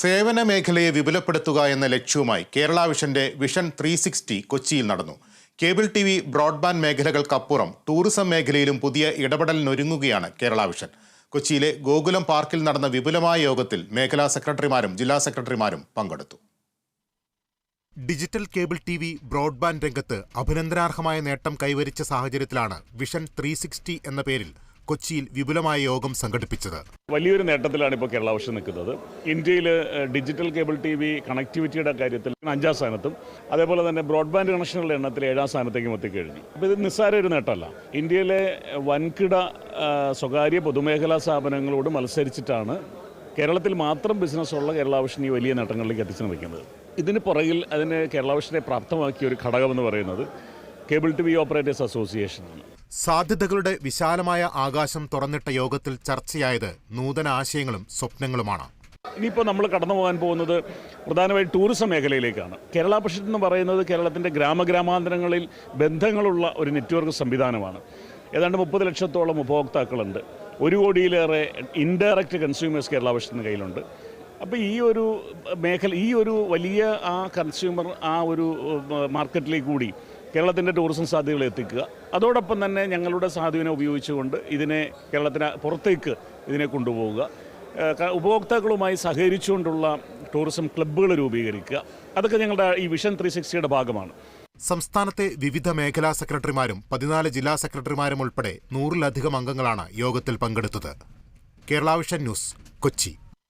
സേവന മേഖലയെ വിപുലപ്പെടുത്തുക എന്ന ലക്ഷ്യവുമായി കേരള വിഷന്റെ വിഷൻ ത്രീ സിക്സ്റ്റി കൊച്ചിയിൽ നടന്നു. കേബിൾ ടി വി ബ്രോഡ്ബാൻഡ് മേഖലകൾക്കപ്പുറം ടൂറിസം മേഖലയിലും പുതിയ ഇടപെടലിനൊരുങ്ങുകയാണ് കേരള വിഷൻ. കൊച്ചിയിലെ ഗോകുലം പാർക്കിൽ നടന്ന വിപുലമായ യോഗത്തിൽ മേഖലാ സെക്രട്ടറിമാരും ജില്ലാ സെക്രട്ടറിമാരും പങ്കെടുത്തു. Digital cable T V broadband രംഗത്ത് അഭിനന്ദനാർഹമായ നേട്ടം കൈവരിച്ച സാഹചര്യത്തിലാണ് വിഷൻ ത്രീ എന്ന പേരിൽ കൊച്ചിയിൽ വിപുലമായ യോഗം സംഘടിപ്പിച്ചത്. വലിയൊരു നേട്ടത്തിലാണ് ഇപ്പോൾ കേരള വർഷം നിൽക്കുന്നത്. ഇന്ത്യയിൽ ഡിജിറ്റൽ കേബിൾ ടി വി കണക്ടിവിറ്റിയുടെ കാര്യത്തിൽ അഞ്ചാം സ്ഥാനത്തും അതേപോലെ തന്നെ ബ്രോഡ്ബാൻഡ് കണക്ഷനുകളുടെ എണ്ണത്തിൽ ഏഴാം സ്ഥാനത്തേക്കും എത്തിക്കഴിഞ്ഞു. അപ്പോൾ ഇത് നിസ്സാര ഒരു നേട്ടമല്ല. ഇന്ത്യയിലെ വൻകിട സ്വകാര്യ പൊതുമേഖലാ സ്ഥാപനങ്ങളോട് മത്സരിച്ചിട്ടാണ് കേരളത്തിൽ മാത്രം ബിസിനസ്സുള്ള കേരള വിഷൻ ഈ വലിയ നേട്ടങ്ങളിലേക്ക് എത്തിച്ചു നിൽക്കുന്നത്. ഇതിന് പുറകിൽ അതിന് കേരള വിഷനെ പ്രാപ്തമാക്കിയ ഒരു ഘടകമെന്ന് പറയുന്നത് cable T V operators association. സാധ്യതകളുടെ വിശാലമായ ആകാശം തുറന്നിട്ട യോഗത്തിൽ ചർച്ചയായത് നൂതന ആശയങ്ങളും സ്വപ്നങ്ങളുമാണ്. ഇനിയിപ്പോൾ നമ്മൾ കടന്നു പോകാൻ പോകുന്നത് പ്രധാനമായും ടൂറിസം മേഖലയിലേക്കാണ്. കേരള പരിഷത്ത് എന്ന് പറയുന്നത് കേരളത്തിന്റെ ഗ്രാമഗ്രാമാന്തരങ്ങളിൽ ബന്ധങ്ങളുള്ള ഒരു നെറ്റ്വർക്ക് സംവിധാനമാണ്. ഏതാണ്ട് മുപ്പത് ലക്ഷത്തോളം ഉപഭോക്താക്കളുണ്ട്. ഒരു കോടിയിലേറെ ഇൻഡയറക്റ്റ് കൺസ്യൂമേഴ്സ് കേരള പരിഷത്തിന് കയ്യിലുണ്ട്. അപ്പോൾ ഈ ഒരു മേഖല ഈ ഒരു വലിയ ആ കൺസ്യൂമർ ആ ഒരു മാർക്കറ്റിലേക്ക് കൂടി കേരളത്തിന്റെ ടൂറിസം സാധ്യതകൾ എത്തിക്കുക. അതോടൊപ്പം തന്നെ ഞങ്ങളുടെ സാധ്യതനെ ഉപയോഗിച്ചുകൊണ്ട് ഇതിനെ കേരളത്തിന് പുറത്തേക്ക് ഇതിനെ കൊണ്ടുപോവുക. ഉപഭോക്താക്കളുമായി സഹകരിച്ചുകൊണ്ടുള്ള ടൂറിസം ക്ലബ്ബുകൾ രൂപീകരിക്കുക. അതൊക്കെ ഞങ്ങളുടെ ഈ വിഷൻ ത്രീ സിക്സ്റ്റിയുടെ ഭാഗമാണ്. സംസ്ഥാനത്തെ വിവിധ മേഖലാ സെക്രട്ടറിമാരും പതിനാല് ജില്ലാ സെക്രട്ടറിമാരും ഉൾപ്പെടെ നൂറിലധികം അംഗങ്ങളാണ് യോഗത്തിൽ പങ്കെടുത്തത്. Kerala vision news Kochi.